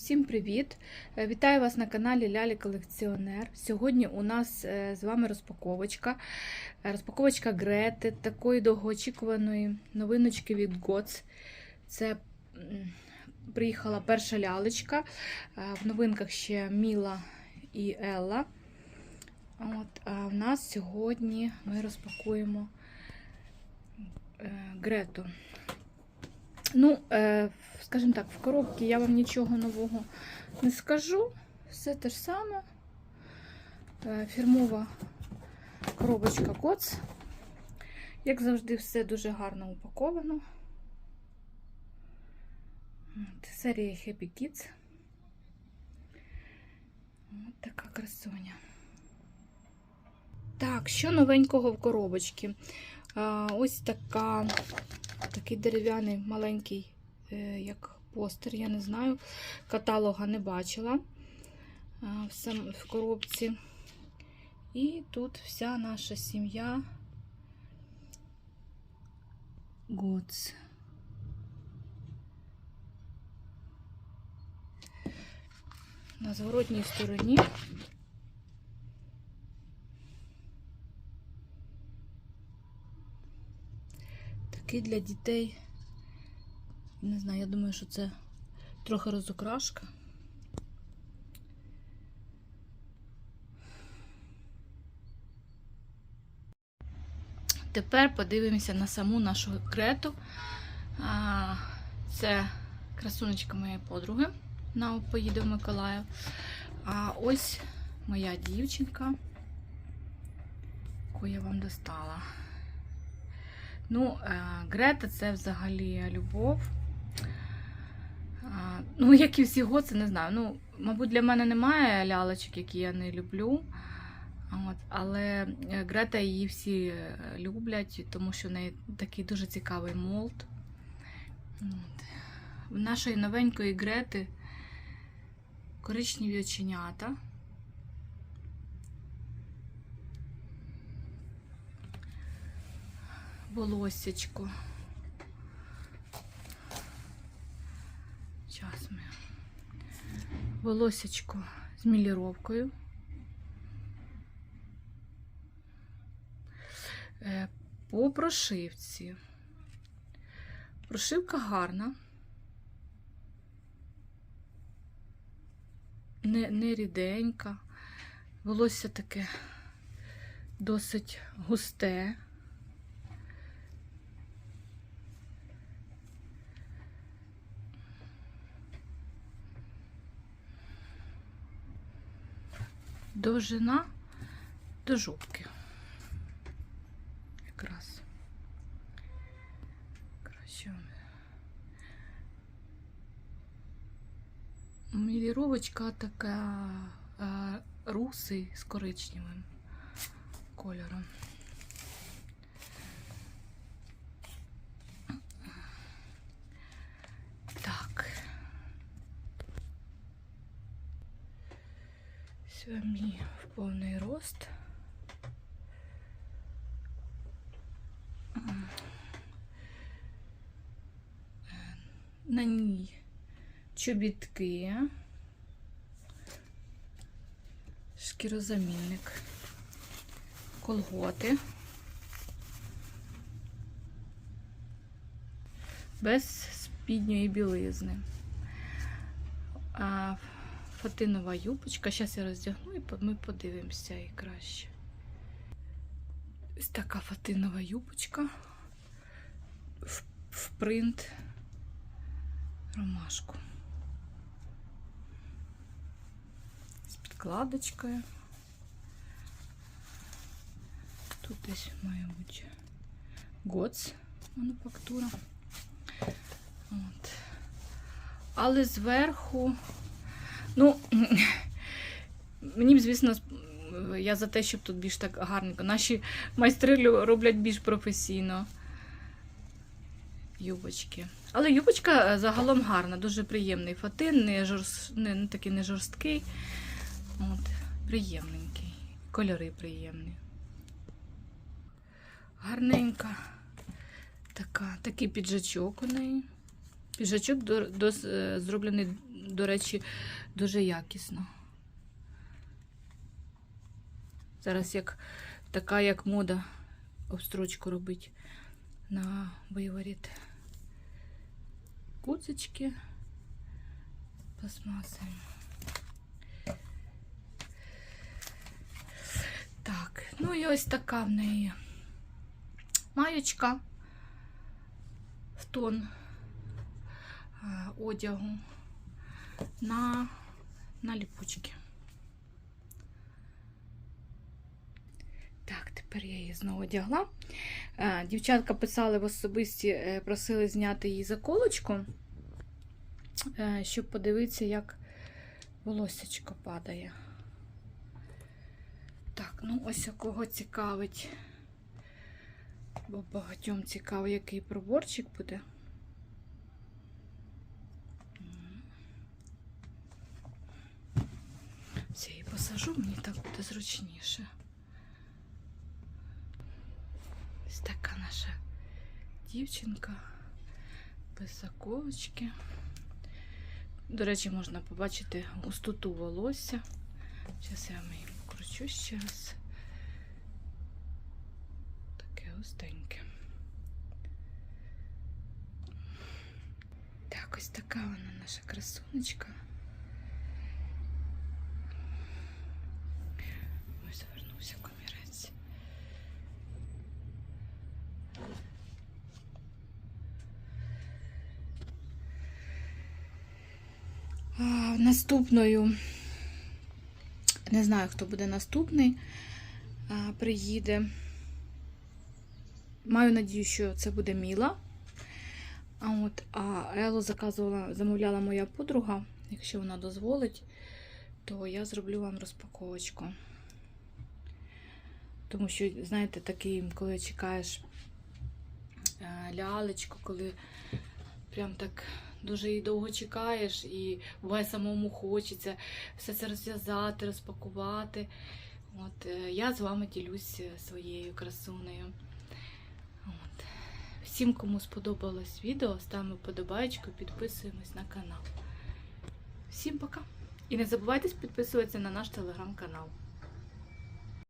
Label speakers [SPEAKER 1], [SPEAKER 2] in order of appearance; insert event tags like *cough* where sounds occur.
[SPEAKER 1] Всім привіт! Е, Вітаю вас на каналі Лялі Колекціонер. Сьогодні у нас е, з вами розпаковочка. Е, Розпаковочка Грети, такої довгоочікуваної новиночки від Гоц. Це приїхала перша лялечка. В новинках ще Міла і Елла. От, а в нас сьогодні ми розпакуємо Грету. Ну, е, скажімо так, в коробці я вам нічого нового не скажу. Все те ж саме. Е, фірмова коробочка Коц. Як завжди, все дуже гарно упаковано. От, серія Happy Kids. От така красоня. Так, що новенького в коробочці? А, ось така, такий дерев'яний маленький, е, як постер, я не знаю. Каталога не бачила в, в коробці. І тут вся наша сім'я. Гоц. На зворотній стороні такий для дітей. Не знаю, я думаю, що це трохи розукрашка. Тепер подивимося на саму нашу крету. Це красунечка моєї подруги. Вона поїде в Миколаїв. А ось моя дівчинка, яку я вам достала. Ну, е, Грета це взагалі любов. Ну, як і всі гоци, не знаю. Ну, мабуть, для мене немає лялечок, які я не люблю. От, але е, Грета її всі е, люблять, тому що в неї такий дуже цікавий молд. От. В нашої новенької Грети коричневі оченята. Волосечко. Зараз ми. Волосечко з міліровкою. Е, По прошивці. Прошивка гарна. Не, не ріденька. Волосся таке досить густе. Довжина до жопки. Якраз. Краще. Міліровочка така русий з коричневим кольором. Так. Сьомі в повний рост. На ній чобітки, шкірозамінник, колготи. Без спідньої білизни. Фатинова юбочка. Зараз я роздягну і ми подивимося і краще. Ось така фатинова юбочка в, в принт ромашку. З підкладочкою. Тут десь має бути гоц мануфактура. От. Але зверху Ну, *laughs* мені б, звісно, я за те, щоб тут більш так гарненько. Наші майстри роблять більш професійно юбочки. Але юбочка е, загалом гарна, дуже приємний фатин, не, жорст, не, не такий не жорсткий. От, приємненький. Кольори приємні. Гарненька. Така, такий піджачок у неї. Піджачок до, дос- е, зроблений, до речі, дуже якісно. Зараз як така як мода обстрочку робить на виворіт. Куцечки пластмаси. Так, ну і ось така в неї маєчка в тон е, одягу на, на ліпучки. Так, тепер я її знову одягла. Е, Дівчатка писали в особисті, е, просили зняти її заколочку, е, щоб подивитися, як волосечко падає. Так, ну ось кого цікавить, бо багатьом цікаво, який проборчик буде. Все, і посажу, мені так буде зручніше. Ось така наша дівчинка без заколочки. До речі, можна побачити густоту волосся. Зараз я вам її покручу ще раз. Таке густеньке. Так, ось така вона наша красунечка. Наступною, не знаю, хто буде наступний, приїде. Маю надію, що це буде Міла. А от а Елу заказувала, замовляла моя подруга. Якщо вона дозволить, то я зроблю вам розпаковочку. Тому що, знаєте, такий, коли чекаєш е, лялечку, коли прям так дуже її довго чекаєш, і буває самому хочеться все це розв'язати, розпакувати. От, е, я з вами ділюсь е, своєю красунею. От. Всім, кому сподобалось відео, ставимо вподобайку, підписуємось на канал. Всім пока! І не забувайте підписуватися на наш телеграм-канал.